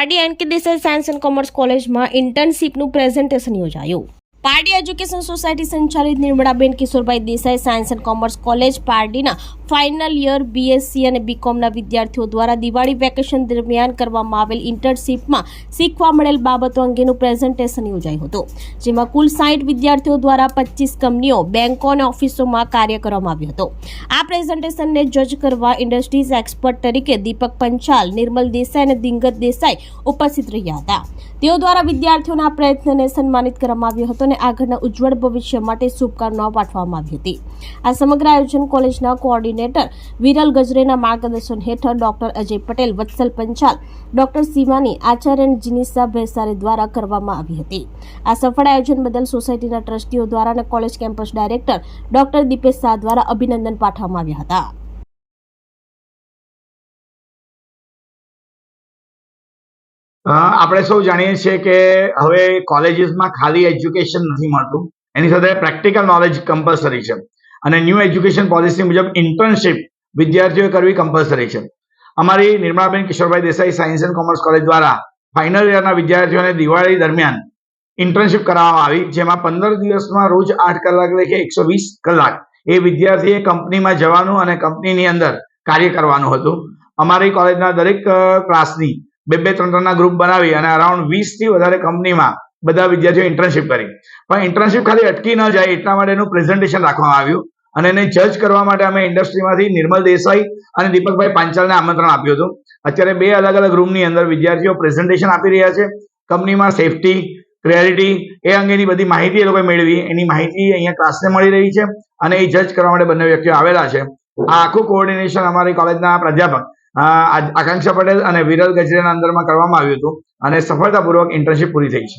Pardi and કે Desai science and commerce કોલેજમાં ઇન્ટર્નશીપનું પ્રેઝન્ટેશન યોજાયું. પારડી એજ્યુકેશન સોસાયટી સંચાલિત Nirmalaben Kishorbhai Desai science and commerce college પારડીના final year BSc અને બીકોમના વિદ્યાર્થીઓ દ્વારા દિવાળી વેકેશન દરમિયાન કરવામાં આવેલ ઇન્ટર્નશીપમાં શીખવા મળેલ બાબતો અંગેનું પ્રેઝન્ટેશન યોજાયું હતું. જેમાં કુલ સાઠ વિદ્યાર્થીઓ દ્વારા પચીસ કંપનીઓ, બેંકો અને ઓફિસોમાં કાર્ય કરવામાં આવ્યો હતો. આ પ્રેઝન્ટેશનને જજ કરવા ઇન્ડસ્ટ્રીઝ એક્સપર્ટ તરીકે દીપક પંચાલ, નિર્મલ દેસાઈ અને દિંગત દેસાઈ ઉપસ્થિત રહ્યા હતા. તેઓ દ્વારા વિદ્યાર્થીઓના પ્રયત્નને સન્માનિત કરવામાં આવ્યો હતો અને આગળના ઉજ્જવળ ભવિષ્ય માટે શુભકામનાઓ પાઠવવામાં આવી હતી. આ સમગ્ર આયોજન કોલેજના કોઓર્ડિનેટર વિરલ ગજરેના માર્ગદર્શન હેઠળ ડોક્ટર અજય પટેલ, વત્સલ પંચાલ, ડોક્ટર સીમાની આચાર્ય જીનિસા ભેસારે દ્વારા કરવામાં આવી હતી. આ સફળ આયોજન બદલ સોસાયટીના ટ્રસ્ટીઓ દ્વારા અને college campus director doctor Dipesh Shah દ્વારા અભિનંદન પાઠવવામાં આવ્યા હતા. આપણે સૌ જાણીએ છીએ કે હવે કોલેજીસમાં ખાલી એજ્યુકેશન નથી મળતું. એની સાથે પ્રેક્ટિકલ નોલેજ કમ્પલસરી છે. અને ન્યૂ એજ્યુકેશન પોલિસી મુજબ ઇન્ટર્નશીપ વિદ્યાર્થીઓએ કરવી કમ્પલસરી છે. અમારી Nirmalaben Kishorbhai Desai science and commerce college દ્વારા ફાઇનલ યરના વિદ્યાર્થીઓને દિવાળી દરમિયાન ઇન્ટર્નશીપ કરાવવામાં આવી, જેમાં પંદર દિવસમાં રોજ આઠ કલાક લેખે એકસો વીસ કલાક એ વિદ્યાર્થીએ કંપનીમાં જવાનું અને કંપનીની અંદર કાર્ય કરવાનું હતું. અમારી કોલેજના દરેક ક્લાસની બે બે ત્રણ ત્રણના ગ્રુપ બનાવી અને અરાઉન્ડ વીસથી વધારે કંપનીમાં બધા વિદ્યાર્થીઓ ઇન્ટર્નશિપ કરી. પણ ઇન્ટર્નશિપ ખાલી અટકી ન જાય એટલા માટે એનું પ્રેઝન્ટેશન રાખવામાં આવ્યું. અને એને જજ કરવા માટે અમે ઇન્ડસ્ટ્રીમાંથી નિર્મલ દેસાઈ અને દીપકભાઈ પાંચાલને આમંત્રણ આપ્યું હતું. અત્યારે બે અલગ અલગ રૂમની અંદર વિદ્યાર્થીઓ પ્રેઝન્ટેશન આપી રહ્યા છે. કંપનીમાં સેફટી ક્લેરિટી એ અંગેની બધી માહિતી એ લોકોએ મેળવી. એની માહિતી અહીંયા ક્લાસને મળી રહી છે અને એ જજ કરવા માટે બંને વ્યક્તિઓ આવેલા છે. આ આખું કોઓર્ડિનેશન અમારી કોલેજના પ્રાધ્યાપક આકાંક્ષા પટેલ અને વિરલ ગજરેના અંદરમાં કરવામાં આવ્યું હતું. અને સફળતાપૂર્વક ઇન્ટર્નશીપ પૂરી થઈ છે.